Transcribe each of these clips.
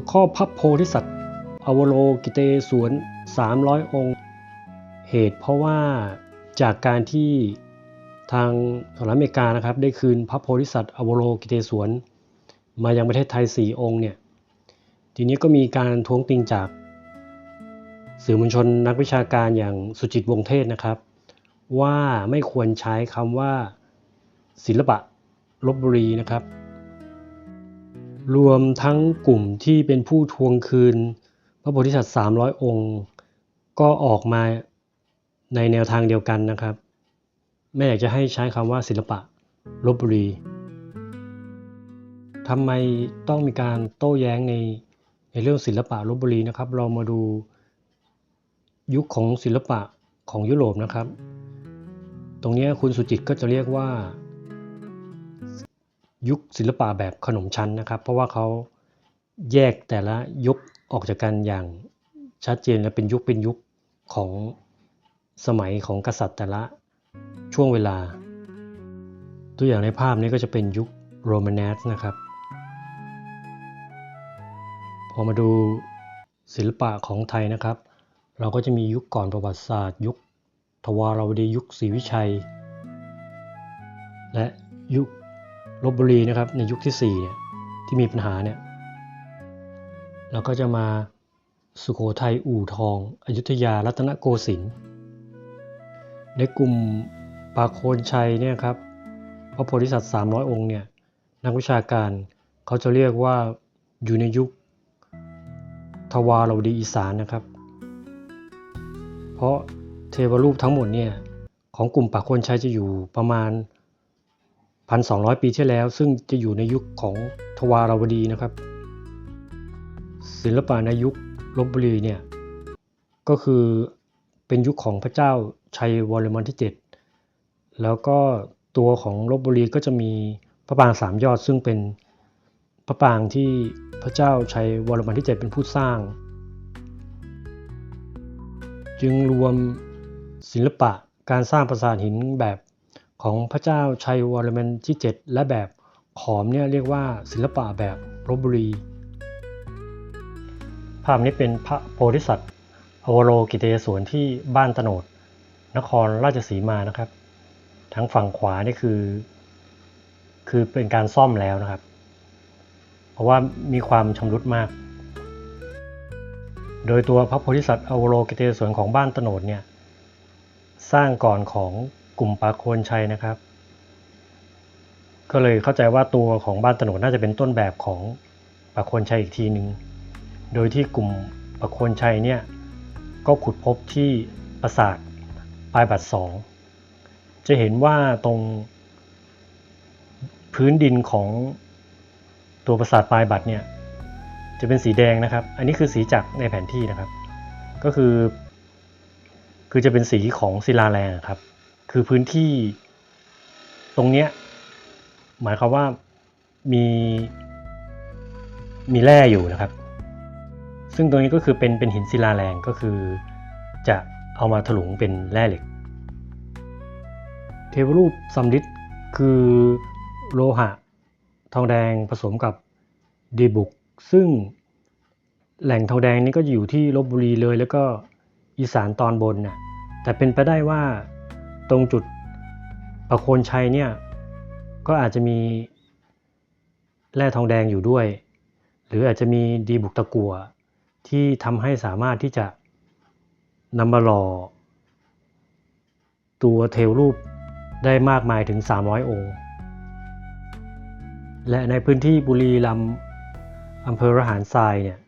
วข้อพับโพธิสัตว์อวโลกิเตสวน 300 องค์ เหตุเพราะว่าจากการที่ทางสหรัฐอเมริกานะครับ ได้คืนพระโพธิสัตว์อวโลกิเตสวน มายังประเทศไทย 4 องค์เนี่ยทีนี้ก็มีการท้วงติงจากสื่อมวลชนนักวิชาการอย่างสุจิตวงเทศนะครับ ว่าไม่ควรใช้คำว่าศิลปะลบบุรีนะครับ รวมทั้งกลุ่มที่เป็นผู้ทวงคืน พระโพธิสัตว์300 องค์ ก็ออกมาในแนวทางเดียวกันนะครับ ไม่อยากจะให้ใช้คำว่าศิลปะลบบุรีทำไมต้องมีการโต้แย้งในในเรื่องศิลปะลบบุรีนะครับ เรามาดูยุคของศิลปะของยุโรปนะครับ ตรงนี้คุณสุจิตก็จะเรียกว่า ยุคศิลปะแบบขนมชั้นนะครับ เพราะว่าเขาแยกแต่ละยุคออกจากกันอย่างชัดเจนและเป็นยุคเป็นยุคของสมัยของกษัตริย์แต่ละช่วงเวลา ตัวอย่างในภาพนี้ก็จะเป็นยุคโรมานสนะครับ พอมาดูศิลปะของไทยนะครับ เราก็จะมียุคก่อนประวัติศาสตร์ ยุคทวารวดียุคศรีวิชัย และยุค ลบบุรีนะครับในยุคที่4เนี่ยที่มีปัญหาเนี่ยเราก็จะมาสุโขทัยอู่ทอง อยุธยารัตนโกสินทร์ในกลุ่มปาโคนชัยเนี่ยครับพระโพธิสัตว์ 300 องค์เนี่ยนักวิชาการเขาจะเรียกว่าอยู่ในยุคทวารวดีอีสานนะครับ เพราะเทวรูปทั้งหมดเนี่ยของกลุ่มปากคนชัยจะอยู่ประมาณ 1,200 ปีที่แล้ว ซึ่งจะอยู่ในยุคของทวารวดีนะครับ ศิลปะในยุคลบบุรีเนี่ยก็คือเป็นยุคของพระเจ้าชัยวรมันที่ 7 แล้วก็ตัวของลบบุรีก็จะมีพระปรางสามยอด ซึ่งเป็นพระปรางที่พระเจ้าชัยวรมันที่ 7 เป็นผู้สร้าง จึงรวมศิลปะการสร้างปราสาทหินแบบ ของพระเจ้าชัยวรมันที่ 7 และแบบขอมเนี่ยเรียกว่าศิลปะแบบลบบุรี ภาพนี้เป็นพระโพธิสัตว์อวโลกิเตศวนที่บ้านตโนด นครราชสีมานะครับ ทั้งฝั่งขวานี่คือ คือเป็นการซ่อมแล้วนะครับ เพราะว่ามีความชำรุดมาก โดยตัวพระโพธิสัตว์อวโลกิเตศวนของบ้านตโนดเนี่ยสร้างก่อนของ กลุ่มปาโคนชัยนะครับ ก็เลยเข้าใจว่าตัวของบ้านตโนดน่าจะเป็นต้นแบบของปาโคนชัยอีกทีหนึ่งโดยที่กลุ่มปาโคนชัยเนี่ยก็ขุดพบที่ปราสาทปลายบัตรสองจะเห็นว่าตรงพื้นดินของตัวปราสาทปลายบัตรเนี่ยจะเป็นสีแดงนะครับ อันนี้คือสีจากในแผนที่นะครับ ก็คือ คือจะเป็นสีของศิลาแรงครับ คือพื้นที่ตรงเนี้ยหมายความว่ามีมีแร่อยู่นะครับ ซึ่งตรงนี้ก็คือเป็นเป็นหินศิลาแรงก็คือจะเอามาถลุงเป็นแร่เหล็ก เทวรูปสำริดคือโลหะ ทองแดงผสมกับดีบุก ซึ่งแหล่งทองแดงนี้ก็อยู่ที่ลบบุรีเลย แล้วก็อีสานตอนบนน่ะแต่เป็นไปได้ว่า ตรงจุดประโคนชัยเนี่ยก็อาจจะมีแร่ทองแดงอยู่ด้วย หรืออาจจะมีดีบุกตะกัวที่ทำให้สามารถที่จะนำมาหล่อตัวเทวรูปได้มากมายถึง 300 องค์ และในพื้นที่บุรีรัมย์อำเภอระหารทรายเนี่ย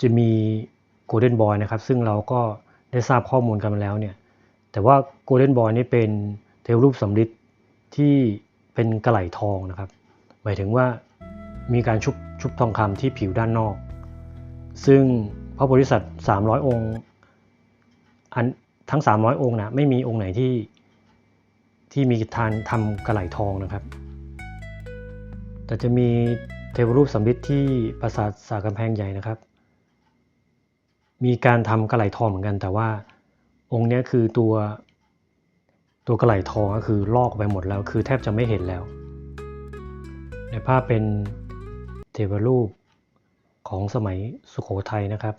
จะมีโกลเด้นบอยนะครับ ซึ่งเราก็ได้ทราบข้อมูลกันมาแล้วเนี่ย แต่ว่าโกลเด้นบอยนี่เป็นเทวรูปสำริดที่เป็นกระไหลทองนะครับ หมายถึงว่ามีการชุบชุบทองคำที่ผิวด้านนอก ซึ่งพระโพธิสัตว์ 300 องค์อันทั้ง 300 องค์นะไม่มีองค์ไหนที่ที่มีทานทำกระไหลทองนะครับ แต่จะมีเทวรูปสำริดที่ปราสาทสากำแพงใหญ่นะครับ มีการทำกระไหลทองเหมือนกันแต่ว่า องค์นี้คือตัวตัวกระไหลทองก็คือลอกไปหมดแล้ว คือแทบจะไม่เห็นแล้ว ในภาพเป็นเทวรูปของสมัยสุโขทัยนะครับ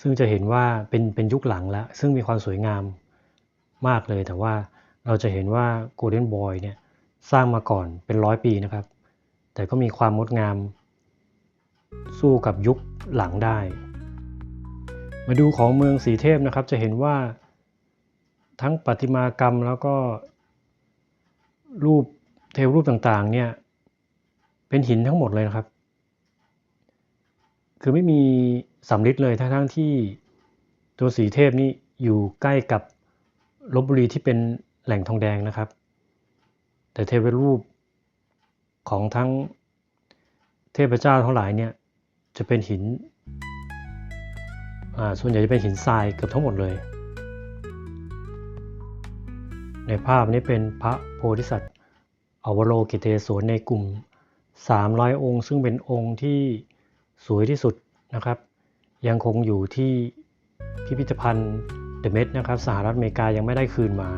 ซึ่งจะเห็นว่าเป็นเป็นยุคหลังแล้ว ซึ่งมีความสวยงามมากเลย แต่ว่าเราจะเห็นว่า Golden Boy เนี่ยสร้างมาก่อนเป็นร้อยปีนะครับ แต่ก็มีความงดงามสู้กับยุคหลังได้ มาดูของเมืองสีเทพนะครับ จะเห็นว่าทั้งประติมากรรมแล้วก็รูปเทวรูปต่างๆเนี่ยเป็นหินทั้งหมดเลยนะครับ คือไม่มีสำริดเลยทั้งๆที่ตัวสีเทพนี่อยู่ใกล้กับลบบุรีที่เป็นแหล่งทองแดงนะครับ แต่เทวรูปของทั้งเทพเจ้าทั้งหลายเนี่ยจะเป็นหิน ส่วนใหญ่จะเป็นหินทรายเกือบทั้งหมดเลย ในภาพนี้เป็นพระโพธิสัตว์อวโลกิเตศวนในกลุ่ม 300 องค์ ซึ่งเป็นองค์ที่สวยที่สุดนะครับ ยังคงอยู่ที่พิพิธภัณฑ์เดอะเมดนะครับสหรัฐอเมริกายังไม่ได้คืนมา